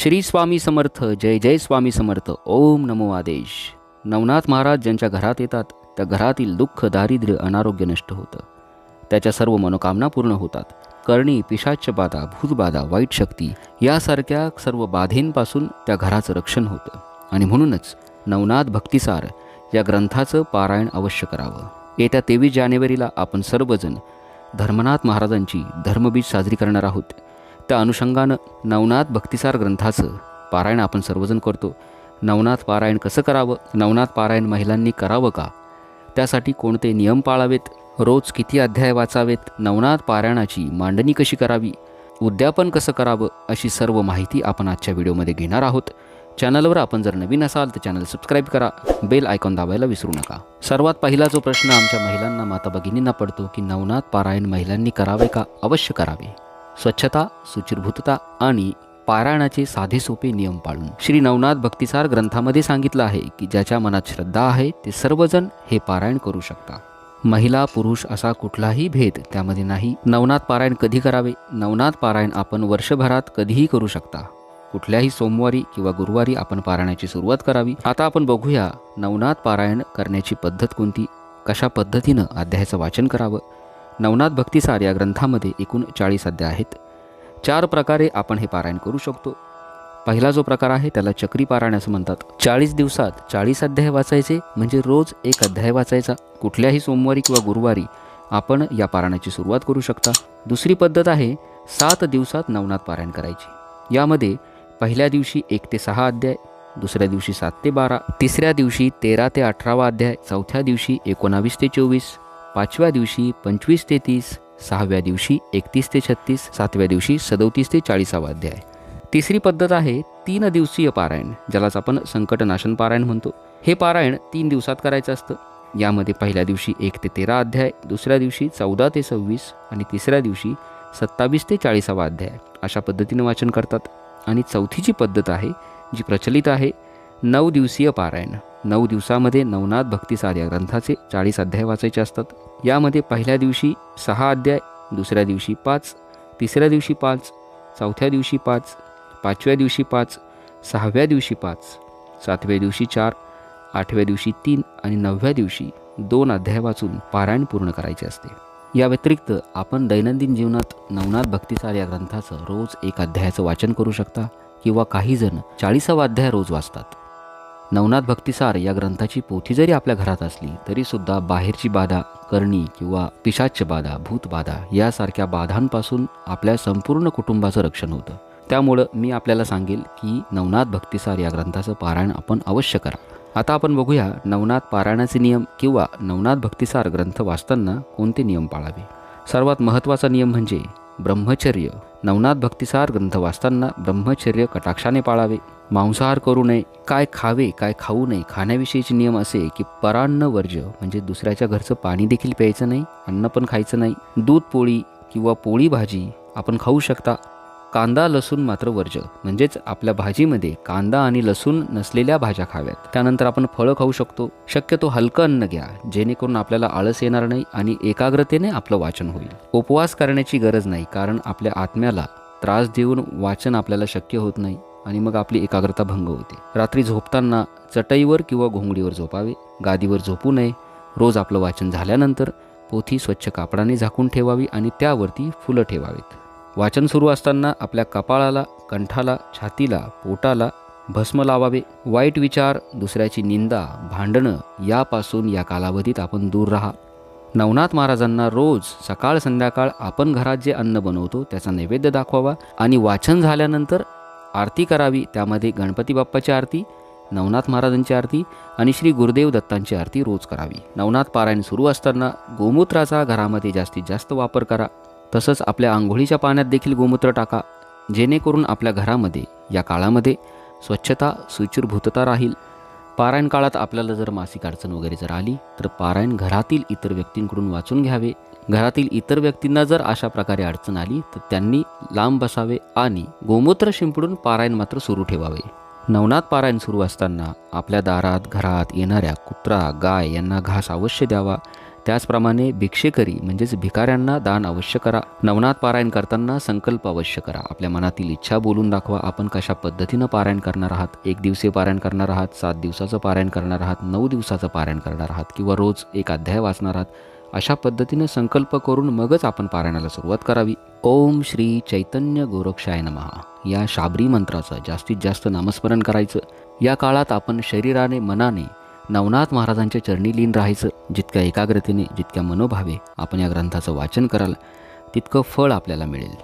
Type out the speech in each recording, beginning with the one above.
श्री स्वामी समर्थ जय जय स्वामी समर्थ ओम नमो आदेश. नवनाथ महाराज ज्यांच्या घरात येतात त्या घरातील दुःख दारिद्र्य अनारोग्य नष्ट होतं. त्याच्या सर्व मनोकामना पूर्ण होतात. करणी पिशाच्य बाधा भूतबाधा वाईट शक्ती यासारख्या सर्व बाधेंपासून त्या घराचं रक्षण होतं. आणि म्हणूनच नवनाथ भक्तिसार या ग्रंथाचं पारायण अवश्य करावं. येत्या तेवीस जानेवारीला आपण सर्वजण धर्मनाथ महाराजांची धर्मबीज साजरी करणार आहोत. त्या अनुषंगानं नवनाथ भक्तिसार ग्रंथाचं पारायण आपण सर्वजण करतो. नवनाथ पारायण कसं करावं? नवनाथ पारायण महिलांनी करावं का? त्यासाठी कोणते नियम पाळावेत? रोज किती अध्याय वाचावेत? नवनाथ पारायणाची मांडणी कशी करावी? उद्यापन कसं करावं? अशी सर्व माहिती आपण आजच्या व्हिडिओमध्ये घेणार आहोत. चॅनलवर आपण जर नवीन असाल तर चॅनल सबस्क्राईब करा. बेल आयकॉन दाबायला विसरू नका. सर्वात पहिला जो प्रश्न आमच्या महिलांना माता भगिनींना पडतो की नवनाथ पारायण महिलांनी करावे का? अवश्य करावे. स्वच्छता सुचिरभूतता आणि पारायणाचे साधे सोपे नियम पाळून श्री नवनाथ भक्तिसार ग्रंथामध्ये सांगितलं आहे की ज्याच्या मनात श्रद्धा आहे ते सर्वजण हे पारायण करू शकता. महिला पुरुष असा कुठलाही भेद त्यामध्ये नाही. नवनाथ पारायण कधी करावे? नवनाथ पारायण आपण वर्षभरात कधीही करू शकता. कुठल्याही सोमवारी किंवा गुरुवारी आपण पारायणाची सुरुवात करावी. आता आपण बघूया नवनाथ पारायण करण्याची पद्धत कोणती? कशा पद्धतीनं अध्यायाचं वाचन करावं? नवनाथ भक्तिसार या ग्रंथामध्ये एकूण चाळीस अध्याय आहेत. चार प्रकारे आपण हे पारायण करू शकतो. पहिला जो प्रकार आहे त्याला चक्री पारायण असं म्हणतात. चाळीस दिवसात चाळीस अध्याय वाचायचे म्हणजे रोज एक अध्याय वाचायचा. कुठल्याही सोमवारी किंवा गुरुवारी आपण या पारायणाची सुरुवात करू शकता. दुसरी पद्धत आहे सात दिवसात नवनाथ पारायण करायची. यामध्ये पहिल्या दिवशी एक ते सहा अध्याय दुसऱ्या दिवशी सात ते बारा तिसऱ्या दिवशी तेरा ते अठरावा अध्याय चौथ्या दिवशी एकोणावीस ते चोवीस पाचव्या दिवशी पंचवीस ते तीस सहाव्या दिवशी एकतीस ते छत्तीस सातव्या दिवशी सदोतीस ते चाळीसावा अध्याय. तिसरी पद्धत आहे तीन दिवसीय पारायण ज्यालाच आपण संकटनाशन पारायण म्हणतो. हे पारायण तीन दिवसात करायचं असतं. यामध्ये पहिल्या दिवशी एक ते तेरा अध्याय दुसऱ्या दिवशी चौदा ते सव्वीस आणि तिसऱ्या दिवशी सत्तावीस ते चाळीसावा अध्याय. अशा पद्धतीनं वाचन करतात. आणि चौथी जी पद्धत आहे जी प्रचलित आहे नऊ दिवसीय पारायण. नऊ दिवसामध्ये नवनाथ भक्ती साध्या ग्रंथाचे चाळीस अध्याय वाचायचे असतात. यामध्ये पहिल्या दिवशी सहा अध्याय दुसऱ्या दिवशी पाच तिसऱ्या दिवशी पाच चौथ्या दिवशी पाच पाचव्या दिवशी पाच सहाव्या दिवशी पाच सातव्या दिवशी चार आठव्या दिवशी तीन आणि नवव्या दिवशी दोन अध्याय वाचून पारायण पूर्ण करायचे असते. या व्यतिरिक्त आपण दैनंदिन जीवनात नवनाथ भक्तीसार या ग्रंथाचं रोज एक अध्यायाचं वाचन करू शकता किंवा काहीजण चाळीसावा अध्याय रोज वाचतात. नवनाथ भक्तिसार या ग्रंथाची पोथी जरी आपल्या घरात असली तरीसुद्धा बाहेरची बाधा करणी किंवा पिशाच्य बाधा भूतबाधा यासारख्या बाधांपासून आपल्या संपूर्ण कुटुंबाचं रक्षण होतं. त्यामुळं मी आपल्याला सांगेल की नवनाथ भक्तिसार या ग्रंथाचं पारायण आपण अवश्य करा. आता आपण बघूया नवनाथ पारायणाचे नियम किंवा नवनाथ भक्तिसार ग्रंथ वाचताना कोणते नियम पाळावे? सर्वात महत्त्वाचा नियम म्हणजे ब्रह्मचर्य. नवनाथ भक्तिसार ग्रंथ वाचताना ब्रह्मचर्य कटाक्षाने पाळावे. मांसाहार करू नये. काय खावे काय खाऊ नये खाण्याविषयीचे नियम असे की परान्न वर्ज्य म्हणजे दुसऱ्याच्या घरचं पाणी देखील प्यायचं नाही अन्न पण खायचं नाही. दूध पोळी किंवा पोळी भाजी आपण खाऊ शकता. कांदा लसूण मात्र वर्ज्य. म्हणजेच आपल्या भाजीमध्ये कांदा आणि लसूण नसलेल्या भाज्या खाव्यात. त्यानंतर आपण फळं खाऊ शकतो. शक्यतो हलकं अन्न घ्या जेणेकरून आपल्याला आळस येणार नाही आणि एकाग्रतेने आपलं वाचन होईल. उपवास करण्याची गरज नाही कारण आपल्या आत्म्याला त्रास देऊन वाचन आपल्याला शक्य होत नाही आणि मग आपली एकाग्रता भंग होते. रात्री झोपताना चटईवर किंवा घोंगडीवर झोपावे गादीवर झोपू नये. रोज आपलं वाचन झाल्यानंतर पोथी स्वच्छ कापडाने झाकून ठेवावी आणि त्यावरती फुलं ठेवावीत. वाचन सुरू असताना आपल्या कपाळाला कंठाला छातीला पोटाला भस्म लावावे. वाईट विचार दुसऱ्याची निंदा भांडणं यापासून या कालावधीत आपण दूर राहा. नवनाथ महाराजांना रोज सकाळ संध्याकाळ आपण घरात जे अन्न बनवतो त्याचा नैवेद्य दाखवावा आणि वाचन झाल्यानंतर आरती करावी. त्यामध्ये गणपती बाप्पाची आरती नवनाथ महाराजांची आरती आणि श्री गुरुदेव दत्तांची आरती रोज करावी. नवनाथ पारायण सुरू असताना गोमूत्राचा घरामध्ये जास्तीत जास्त वापर करा. तसंच आपल्या आंघोळीच्या पाण्यात देखील गोमूत्र टाका. जेणेकरून आपल्या घरामध्ये या काळामध्ये स्वच्छता सुचिरभूतता राहील. पारायण काळात आपल्याला जर मासिक अडचण वगैरे जर आली तर पारायण घरातील इतर व्यक्तींकडून वाचून घ्यावे. घरातील इतर व्यक्तींना जर अशा प्रकारे अडचण आली तर त्यांनी लांब बसावे आणि गोमूत्र शिंपडून पारायण मात्र सुरू ठेवावे. नवनाथ पारायण सुरू असताना आपल्या दारात घरात येणाऱ्या कुत्रा गाय यांना घास अवश्य द्यावा. त्याचप्रमाणे भिक्षेकरी म्हणजेच भिकाऱ्यांना दान अवश्य करा. नवनाथ पारायण करताना संकल्प अवश्य करा. आपल्या मनातील इच्छा बोलून दाखवा. आपण कशा पद्धतीनं पारायण करणार आहात? एक दिवसीय पारायण करणार आहात सात दिवसाचं पारायण करणार आहात नऊ दिवसाचं पारायण करणार आहात किंवा रोज एक अध्याय वाचणार आहात? अशा पद्धतीनं संकल्प करून मगच आपण पारायणाला सुरुवात करावी. ओम श्री चैतन्य गोरक्षाय नमहा या शाबरी मंत्राचं जास्तीत जास्त नामस्मरण करायचं. या काळात आपण शरीराने मनाने नवनाथ महाराजांच्या चरणी लीन राहायचं. जितक्या एकाग्रतेने जितक्या मनोभावे आपण या ग्रंथाचं वाचन कराल तितकं फळ आपल्याला मिळेल.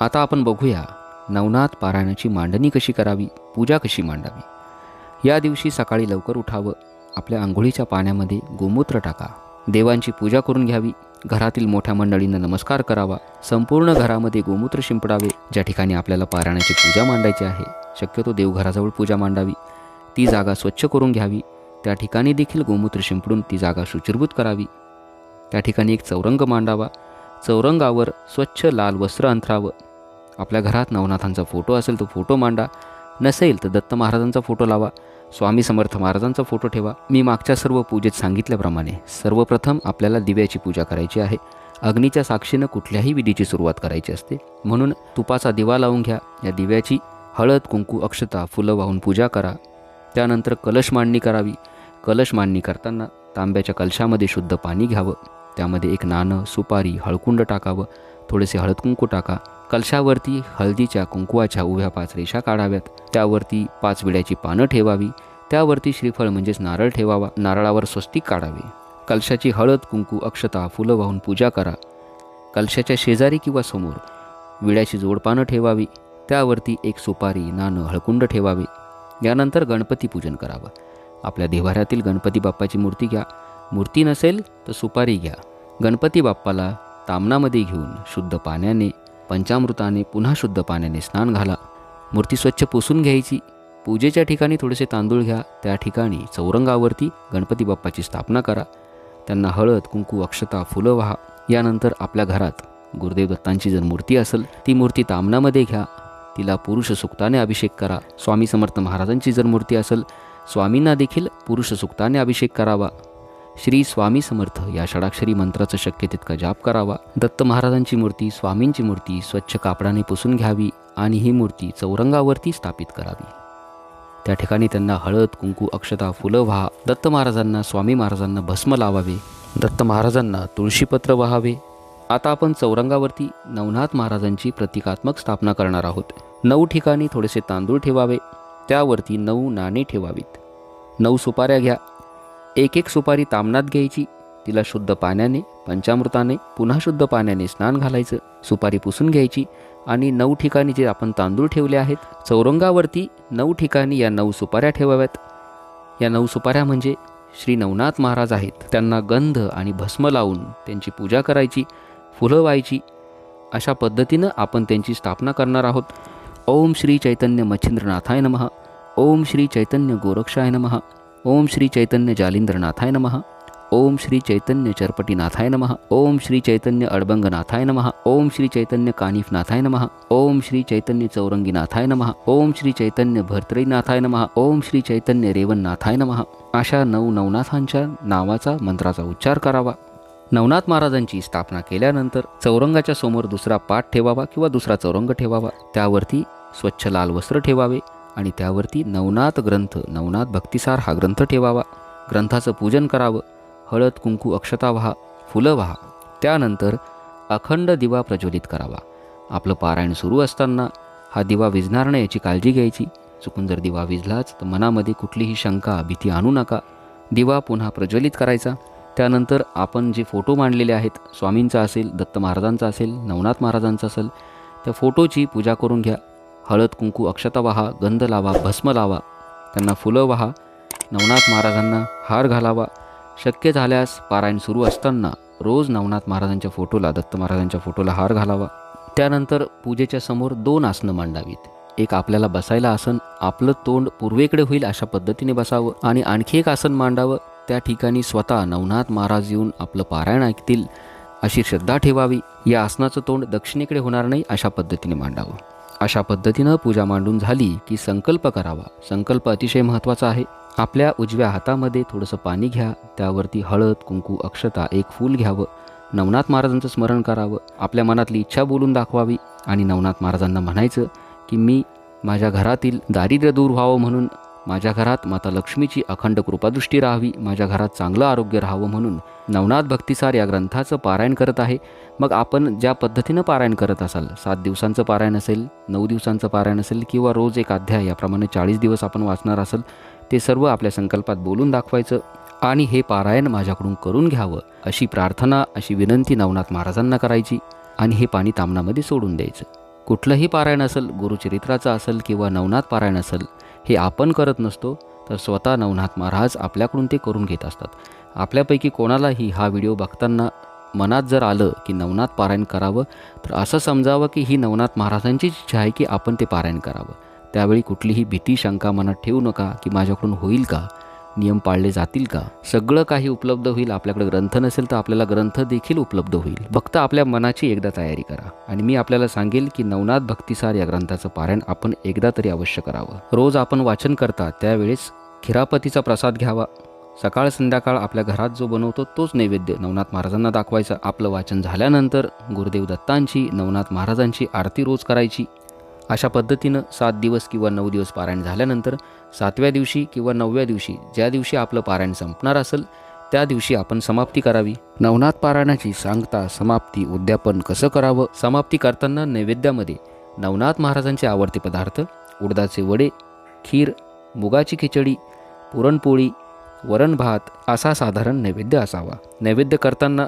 आता आपण बघूया नवनाथ पारायणाची मांडणी कशी करावी पूजा कशी मांडावी? या दिवशी सकाळी लवकर उठावं आपल्या आंघोळीच्या पाण्यामध्ये गोमूत्र टाका. देवांची पूजा करून घ्यावी घरातील मोठ्या मंडळींना नमस्कार करावा संपूर्ण घरामध्ये गोमूत्र शिंपडावे ज्या ठिकाणी आपल्याला पारायणाची पूजा मांडायची आहे. शक्यतो देवघराजवळ पूजा मांडावी. ती जागा स्वच्छ करून घ्यावी त्या ठिकाणी देखील गोमूत्र शिंपडून ती जागा शुचिरभूत करावी. त्या ठिकाणी एक चौरंग मांडावा. चौरंगावर स्वच्छ लाल वस्त्र अंथरावं. आपल्या घरात नवनाथांचा फोटो असेल तो फोटो मांडा. नसेल तर दत्त महाराजांचा फोटो लावा. स्वामी समर्थ महाराजांचा फोटो ठेवा. मी मागच्या सर्व पूजेत सांगितल्याप्रमाणे सर्वप्रथम आपल्याला दिव्याची पूजा करायची आहे. अग्नीच्या साक्षीनं कुठल्याही विधीची सुरुवात करायची असते. म्हणून तुपाचा दिवा लावून घ्या. या दिव्याची हळद कुंकू अक्षता फुलं वाहून पूजा करा. त्यानंतर कलश मांडणी करावी. कलश मांडणी करताना तांब्याच्या कलशामध्ये शुद्ध पाणी घ्यावं. त्यामध्ये एक नाणं सुपारी हळकुंड टाकावं. थोडेसे हळद कुंकू टाका. कलशावरती हळदीच्या कुंकुवाच्या उभ्या पाच रेषा काढाव्यात. त्यावरती पाच विड्याची पानं ठेवावी. त्यावरती श्रीफळ म्हणजेच नारळ ठेवावा. नारळावर स्वस्तिक काढावे. कलशाची हळद कुंकू अक्षता फुलं वाहून पूजा करा. कलशाच्या शेजारी किंवा समोर विड्याची जोडपानं ठेवावी. त्यावरती एक सुपारी नाणं हळकुंड ठेवावे. यानंतर गणपती पूजन करावं. आपल्या देवाऱ्यातील गणपती बाप्पाची मूर्ती घ्या. मूर्ती नसेल तर सुपारी घ्या. गणपती बाप्पाला तामणामध्ये घेऊन शुद्ध पाण्याने पंचामृताने पुन्हा शुद्ध पाण्याने स्नान घाला. मूर्ती स्वच्छ पुसून घ्यायची. पूजेच्या ठिकाणी थोडेसे तांदूळ घ्या. त्या ठिकाणी चौरंगावरती गणपती बाप्पाची स्थापना करा. त्यांना हळद कुंकू अक्षता फुलं व्हा. यानंतर आपल्या घरात गुरुदेव दत्तांची जर मूर्ती असेल ती मूर्ती तामणामध्ये घ्या. तिला पुरुष सुक्ताने अभिषेक करा. स्वामी समर्थ महाराजांची जर मूर्ती असेल स्वामींना देखील पुरुष सुक्ताने अभिषेक करावा. श्री स्वामी समर्थ या षडाक्षरी मंत्राचं शक्य तितका जाप करावा. दत्त महाराजांची मूर्ती स्वामींची मूर्ती स्वच्छ कापडाने पुसून घ्यावी आणि ही मूर्ती चौरंगावरती स्थापित करावी. त्या ठिकाणी त्यांना हळद कुंकू अक्षता फुलं व्हा. दत्त महाराजांना स्वामी महाराजांना भस्म लावावे. दत्त महाराजांना तुळशीपत्र व्हावे. आता आपण चौरंगावरती नवनाथ महाराजांची प्रतिकात्मक स्थापना करणार आहोत. नऊ ठिकाणी थोडेसे तांदूळ ठेवावे. त्यावरती नऊ नाणे ठेवावीत. नऊ सुपाऱ्या घ्या. एक एक सुपारी तामणात घ्यायची. तिला शुद्ध पाण्याने पंचामृताने पुन्हा शुद्ध पाण्याने स्नान घालायचं. सुपारी पुसून घ्यायची. आणि नऊ ठिकाणी जे आपण तांदूळ ठेवले आहेत चौरंगावरती नऊ ठिकाणी या नऊ सुपाऱ्या ठेवाव्यात. या नऊ सुपाऱ्या म्हणजे श्री नवनाथ महाराज आहेत. त्यांना गंध आणि भस्म लावून त्यांची पूजा करायची फुलं व्हायची. अशा पद्धतीनं आपण त्यांची स्थापना करणार आहोत. ओम श्री चैतन्य मच्छिंद्रनाथाय नमः। ओम श्री चैतन्य गोरक्षाय नमः। ओम श्री चैतन्य जालिंद्रनाथाय नमः। ओम श्री चैतन्य चरपटीनाथाय नमः। ओम श्री चैतन्य अडबंगनाथाय नमः। ओम श्री चैतन्य कानिफनाथाय नमः। ओम श्री चैतन्य चौरंगीनाथाय नमः। ओम श्री चैतन्य भर्तरीनाथाय नमः। ओम श्री चैतन्य रेवणनाथाय नमः। अशा नऊ नवनाथांच्या नावाचा मंत्राचा उच्चार करावा. नवनाथ महाराजांची स्थापना केल्यानंतर चौरंगाच्या समोर दुसरा पाठ ठेवावा किंवा दुसरा चौरंग ठेवावा. त्यावरती स्वच्छ लाल वस्त्र ठेवावे आणि त्यावरती नवनाथ ग्रंथ नवनाथ भक्तिसार हा ग्रंथ ठेवावा. ग्रंथाचं पूजन करावं हळद कुंकू अक्षता व्हा फुलं व्हा. त्यानंतर अखंड दिवा प्रज्वलित करावा. आपलं पारायण सुरू असताना हा दिवा विझणार नाही याची काळजी घ्यायची. चुकून जर दिवा विझलाच तर मनामध्ये कुठलीही शंका भीती आणू नका. दिवा पुन्हा प्रज्वलित करायचा. त्यानंतर आपण जे फोटो मांडलेले आहेत स्वामींचा असेल दत्त महाराजांचा असेल नवनाथ महाराजांचा असेल त्या फोटोची पूजा करून घ्या. हळद कुंकू अक्षता वाहा गंध लावा भस्म लावा त्यांना फुलं वाहा नवनाथ महाराजांना हार घालावा. शक्य झाल्यास पारायण सुरू असताना रोज नवनाथ महाराजांच्या फोटोला दत्त महाराजांच्या फोटोला हार घालावा. त्यानंतर पूजेच्या समोर दोन आसनं मांडावीत. एक आपल्याला बसायला आसन आपलं तोंड पूर्वेकडे होईल अशा पद्धतीने बसावं आणि आणखी एक आसन मांडावं. त्या ठिकाणी स्वतः नवनाथ महाराज येऊन आपलं पारायण ऐकतील अशी श्रद्धा ठेवावी. या आसनाचं तोंड दक्षिणेकडे होणार नाही अशा पद्धतीने मांडावं. अशा पद्धतीनं पूजा मांडून झाली की संकल्प करावा. संकल्प अतिशय महत्त्वाचा आहे. आपल्या उजव्या हातामध्ये थोडंसं पाणी घ्या त्यावरती हळद कुंकू अक्षता एक फूल घ्यावं. नवनाथ महाराजांचं स्मरण करावं. आपल्या मनातली इच्छा बोलून दाखवावी. आणि नवनाथ महाराजांना म्हणायचं की मी माझ्या घरातील दारिद्र्य दूर व्हावं म्हणून माझ्या घरात माता लक्ष्मीची अखंड कृपादृष्टी राहावी माझ्या घरात चांगलं आरोग्य राहावं म्हणून नवनाथ भक्तिसार या ग्रंथाचं पारायण करत आहे. मग आपण ज्या पद्धतीनं पारायण करत असाल सात दिवसांचं पारायण असेल नऊ दिवसांचं पारायण असेल किंवा रोज एक अध्याय याप्रमाणे चाळीस दिवस आपण वाचणार असेल ते सर्व आपल्या संकल्पात बोलून दाखवायचं आणि हे पारायण माझ्याकडून करून घ्यावं अशी प्रार्थना अशी विनंती नवनाथ महाराजांना करायची आणि हे पाणी तामणामध्ये सोडून द्यायचं. कुठलंही पारायण असेल गुरुचरित्राचं असेल किंवा नवनाथ पारायण असेल हे आपण करत नसतो तर स्वतः नवनाथ महाराज आपल्याकडून ते करून घेत असतात. आपल्यापैकी कोणालाही हा व्हिडिओ बघताना मनात जर आलं की नवनाथ पारायण करावं तर असं समजावं की ही नवनाथ महाराजांचीच इच्छा आहे की आपण ते पारायण करावं. त्यावेळी कुठलीही भीती शंका मनात ठेवू नका की माझ्याकडून होईल का? नियम पाळले जातील का? सगळं काही उपलब्ध होईल आपल्याकडे ग्रंथ नसेल तर आपल्याला ग्रंथ देखील उपलब्ध होईल. फक्त आपल्या मनाची एकदा तयारी करा. आणि मी आपल्याला सांगेल की नवनाथ भक्तिसार या ग्रंथाचं पारायण आपण एकदा तरी अवश्य करावं. रोज आपण वाचन करता त्यावेळेस खिरापतीचा प्रसाद घ्यावा. सकाळ संध्याकाळ आपल्या घरात जो बनवतो तोच नैवेद्य नवनाथ महाराजांना दाखवायचा. आपलं वाचन झाल्यानंतर गुरुदेव दत्तांची नवनाथ महाराजांची आरती रोज करायची. अशा पद्धतीनं सात दिवस किंवा नऊ दिवस पारायण झाल्यानंतर सातव्या दिवशी किंवा नवव्या दिवशी ज्या दिवशी आपलं पारायण संपणार असेल त्या दिवशी आपण समाप्ती करावी. नवनाथ पारायणाची सांगता समाप्ती उद्यापन कसं करावं? समाप्ती करताना नैवेद्यामध्ये नवनाथ महाराजांचे आवडते पदार्थ उडदाचे वडे खीर मुगाची खिचडी पुरणपोळी वरण भात असा साधारण नैवेद्य असावा. नैवेद्य करताना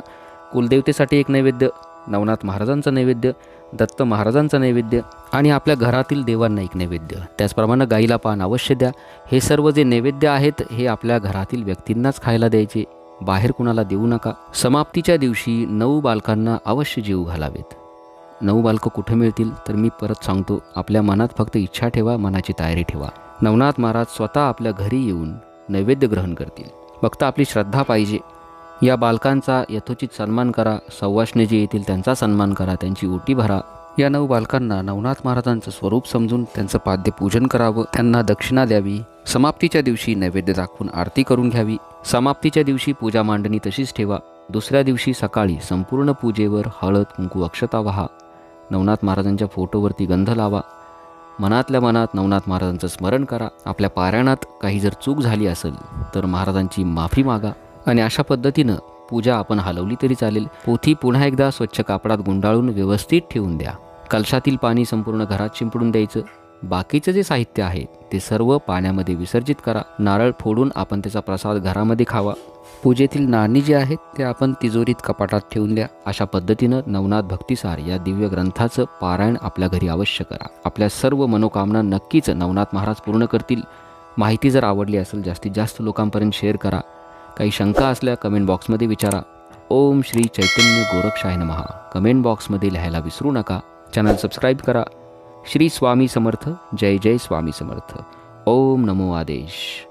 कुलदेवतेसाठी एक नैवेद्य नवनाथ महाराजांचं नैवेद्य दत्त महाराजांचं नैवेद्य आणि आपल्या घरातील देवांना एक नैवेद्य. त्याचप्रमाणे गाईला पान अवश्य द्या. हे सर्व जे नैवेद्य आहेत हे आपल्या घरातील व्यक्तींनाच खायला द्यायचे. बाहेर कुणाला देऊ नका. समाप्तीच्या दिवशी नऊ बालकांना अवश्य जीव घालावेत. नऊ बालकं कुठे मिळतील तर मी परत सांगतो. आपल्या मनात फक्त इच्छा ठेवा मनाची तयारी ठेवा. नवनाथ महाराज स्वतः आपल्या घरी येऊन नैवेद्य ग्रहण करतील. फक्त आपली श्रद्धा पाहिजे. या बालकांचा यथोचित सन्मान करा. सव्वाशने जे येतील त्यांचा सन्मान करा. त्यांची ओटी भरा. या नऊ बालकांना नवनाथ महाराजांचं स्वरूप समजून त्यांचं पाद्य पूजन करावं. त्यांना दक्षिणा द्यावी. समाप्तीच्या दिवशी नैवेद्य दाखवून आरती करून घ्यावी. समाप्तीच्या दिवशी पूजा मांडणी तशीच ठेवा. दुसऱ्या दिवशी सकाळी संपूर्ण पूजेवर हळद कुंकू अक्षता व्हा. नवनाथ महाराजांच्या फोटोवरती गंध लावा. मनातल्या मनात नवनाथ महाराजांचं स्मरण करा. आपल्या पारायणात काही जर चूक झाली असेल तर महाराजांची माफी मागा. आणि अशा पद्धतीनं पूजा आपण हलवली तरी चालेल. पोथी पुन्हा एकदा स्वच्छ कापडात गुंडाळून व्यवस्थित ठेवून द्या. कलशातील पाणी संपूर्ण घरात शिंपडून द्यायचं. बाकीचं जे साहित्य आहे ते सर्व पाण्यामध्ये विसर्जित करा. नारळ फोडून आपण त्याचा प्रसाद घरामध्ये खावा. पूजेतील नाणी जी आहेत ते आपण तिजोरीत कपाटात ठेवून द्या. अशा पद्धतीनं नवनाथ भक्तिसार या दिव्य ग्रंथाचं पारायण आपल्या घरी अवश्य करा. आपल्या सर्व मनोकामना नक्कीच नवनाथ महाराज पूर्ण करतील. माहिती जर आवडली असेल जास्तीत जास्त लोकांपर्यंत शेअर करा. काही शंका असल्या कमेंट बॉक्समध्ये विचारा. ओम श्री चैतन्य गोरक्षाय नमहा कमेंट बॉक्समध्ये लिहायला विसरू नका. चॅनल सबस्क्राईब करा. श्री स्वामी समर्थ. जय जय स्वामी समर्थ. ओम नमो आदेश.